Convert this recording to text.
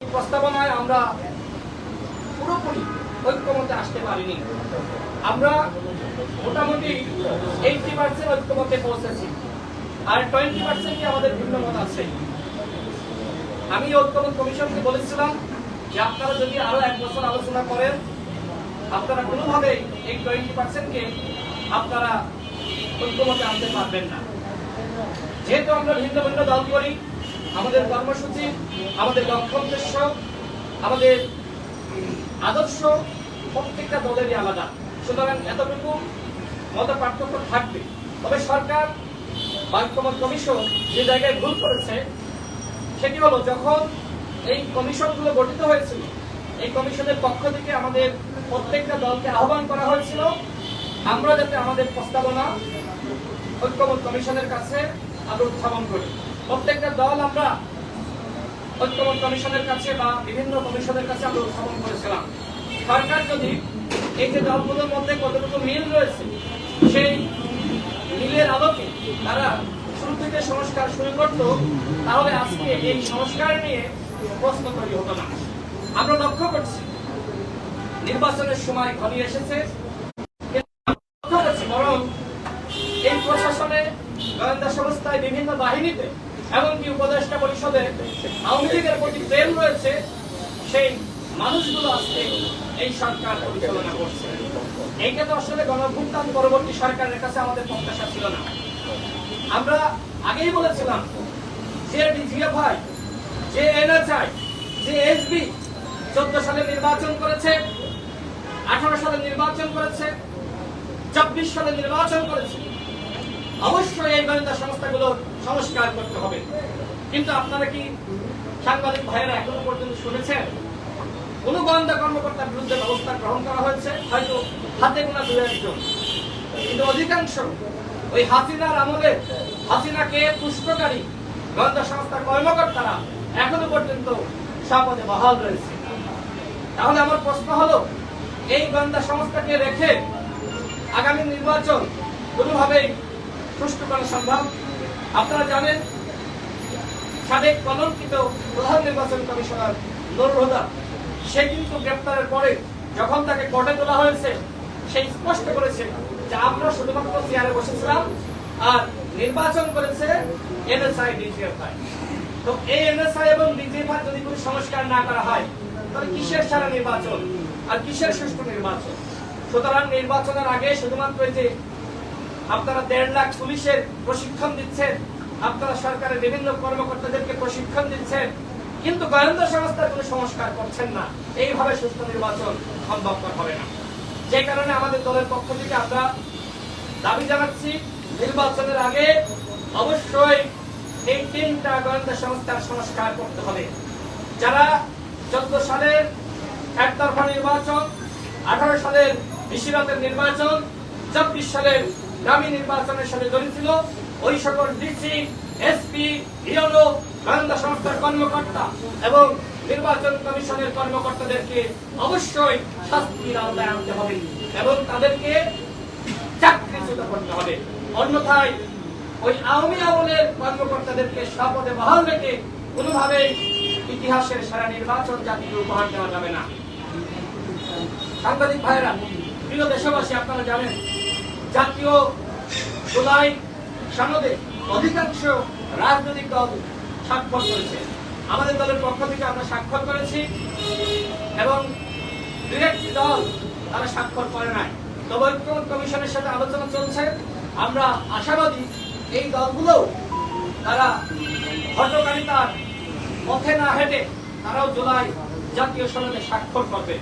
প্রস্তাবনায় আমরা পুরোপুরি ঐক্যমতে আসতে পারিনি। আমরা মোটামুটি পার্সেন্ট ঐক্যমতে পৌঁছেছি। আর টোয়েন্টি পার্সেন্টই আমাদের আছে। আমি ঐক্যমত কমিশনকে বলেছিলাম যে আপনারা যদি আরও এক বছর আলোচনা করেন, আপনারা কোনোভাবে এই টোয়েন্টি পার্সেন্টকে আপনারা ঐক্যমতে আনতে পারবেন না। যেহেতু আমরা ভিন্ন ভিন্ন দল করি আমাদের কর্মসূচি, আমাদের লক্ষ্য উদ্দেশ্য আমাদের আদর্শ প্রত্যেকটা দলেরই আলাদা। সুতরাং এতটুকু মত পার্থক্য থাকবে। তবে সরকার বাক্যমত কমিশন যে জায়গায় ভুল করেছে, সেটি হলো যখন এই কমিশনগুলো গঠিত হয়েছিল, এই কমিশনের পক্ষ থেকে আমাদের প্রত্যেকটা দলকে আহ্বান করা হয়েছিল, আমরা যাতে আমাদের প্রস্তাবনা ঐক্যমত কমিশনের কাছে আমরা উত্থাপন করি। প্রত্যেকটা দল আমরা ঐক্যমত কমিশনের কাছে বা বিভিন্ন কমিশনের কাছে আমরা উত্থাপন করেছিলাম। সরকার যদি এই যে দলগুলোর মধ্যে কতটুকু মিল রয়েছে, সেই মিলের আলোকে তারা শুরু থেকে সংস্কার শুরু করত, তাহলে আজকে এই সংস্কার নিয়ে প্রশ্ন তৈরি হতো না। আমরা লক্ষ্য করছি, নির্বাচনের সময় ঘনিয়ে এসেছে। বরং এই প্রশাসনে গোয়েন্দা সংস্থায় বিভিন্ন বাহিনীতে এমনকি উপদেষ্টা পরিষদে আওয়ামী লীগের প্রতি প্রেম রয়েছে, সেই মানুষগুলো আজকে এই সরকার পরিচালনা করছে। এইটা তো আসলে গণভুত্থান পরবর্তী সরকারের কাছে আমাদের প্রত্যাশা ছিল না। আমরা আগেই বলেছিলাম, যে ডিজিএফআই যে এনএচআই যে এসবি চোদ্দ সালে নির্বাচন করেছে, আঠারো সালে নির্বাচন করেছে চব্বিশ সালে নির্বাচন করেছে। অবশ্যই এই গোয়েন্দা সংস্থাগুলো সংস্কার করতে হবে। কিন্তু আপনারা কি সাংবাদিক ভাইয়েরা এখনও পর্যন্ত শুনেছেন? কোন গোয়েন্দা কর্মকর্তার বিরুদ্ধে ব্যবস্থা গ্রহণ করা হয়েছে? হয়তো হাতে গোনা দু একজন। কিন্তু অধিকাংশ ওই হাসিনার আমলে হাসিনাকে পুষ্টকারী গোয়েন্দা সংস্থার কর্মকর্তারা এখনও পর্যন্ত সাপদে বহাল রয়েছে। তাহলে আমার প্রশ্ন হলো, এই গোয়েন্দা সংস্থাকে রেখে আগামী নির্বাচন কোনোভাবেই সুষ্ঠু করা সম্ভব? আপনারা জানেন, সাবেক কলঙ্কিত প্রধান নির্বাচন কমিশনার নুর হুদা, সে কিন্তু গ্রেপ্তারের পরে যখন তাকে কোর্টে তোলা হয়েছে, সে স্পষ্ট করেছে যে আমরা শুধুমাত্র চেয়ারে বসেছিলাম আর নির্বাচন করেছে এনএসআই ডিজিএফআই তো এই এনএসআই এবং ডিজিএফআই যদি কোনো সংস্কার না করা হয়, তাহলে কিসের সারা নির্বাচন? আর কিসের সুষ্ঠু নির্বাচন? সুতরাং নির্বাচনের আগে শুধুমাত্র যে আপনারা দেড় লাখ পুলিশের প্রশিক্ষণ দিচ্ছেন, আপনারা সরকারের বিভিন্ন কর্মকর্তাদেরকে প্রশিক্ষণ দিচ্ছেন, কিন্তু গোয়েন্দা সংস্থার কোনো সংস্কার করছেন না। এইভাবে সুস্থ নির্বাচন সম্ভবপর হবে না। যে কারণে আমাদের দলের পক্ষ থেকে আমরা দাবি জানাচ্ছি, নির্বাচনের আগে অবশ্যই এই তিনটা গোয়েন্দা সংস্থার সংস্কার করতে হবে। যারা চোদ্দ সালের একতরফা নির্বাচন, আঠারো সালের বিশিরাতের নির্বাচন, চব্বিশ সালের গ্রামীণ নির্বাচনের সাথে জড়িত ছিল ওই সকল ডিসি, এসপি, ইউনো গোয়েন্দা সংস্থার কর্মকর্তা এবং নির্বাচন কমিশনের কর্মকর্তাদেরকে অবশ্যই শাস্তির আওতায় আনতে হবে এবং তাদেরকে চাকরিচ্যুত করতে হবে। অন্যথায় ওই আওয়ামী আমলের কর্মকর্তাদেরকে স্বপদে বহাল রেখে কোনোভাবেই ইতিহাসের সারা নির্বাচন জাতিকে উপহার দেওয়া যাবে না। সাংবাদিক ভাইরা প্রিয় দেশবাসী, আপনারা জানেন জাতীয় জুলাই সনদে অধিকাংশ রাজনৈতিক দল স্বাক্ষর করেছে। আমাদের দলের পক্ষ থেকে আমরা স্বাক্ষর করেছি এবং দুই একটি দল তারা স্বাক্ষর করে নাই। তবে ঐক্যমত কমিশনের সাথে আলোচনা চলছে। আমরা আশাবাদী এই দলগুলো তারা হটকারিতার পথে না হেঁটে তারাও জুলাই জাতীয় সনদে স্বাক্ষর করবে।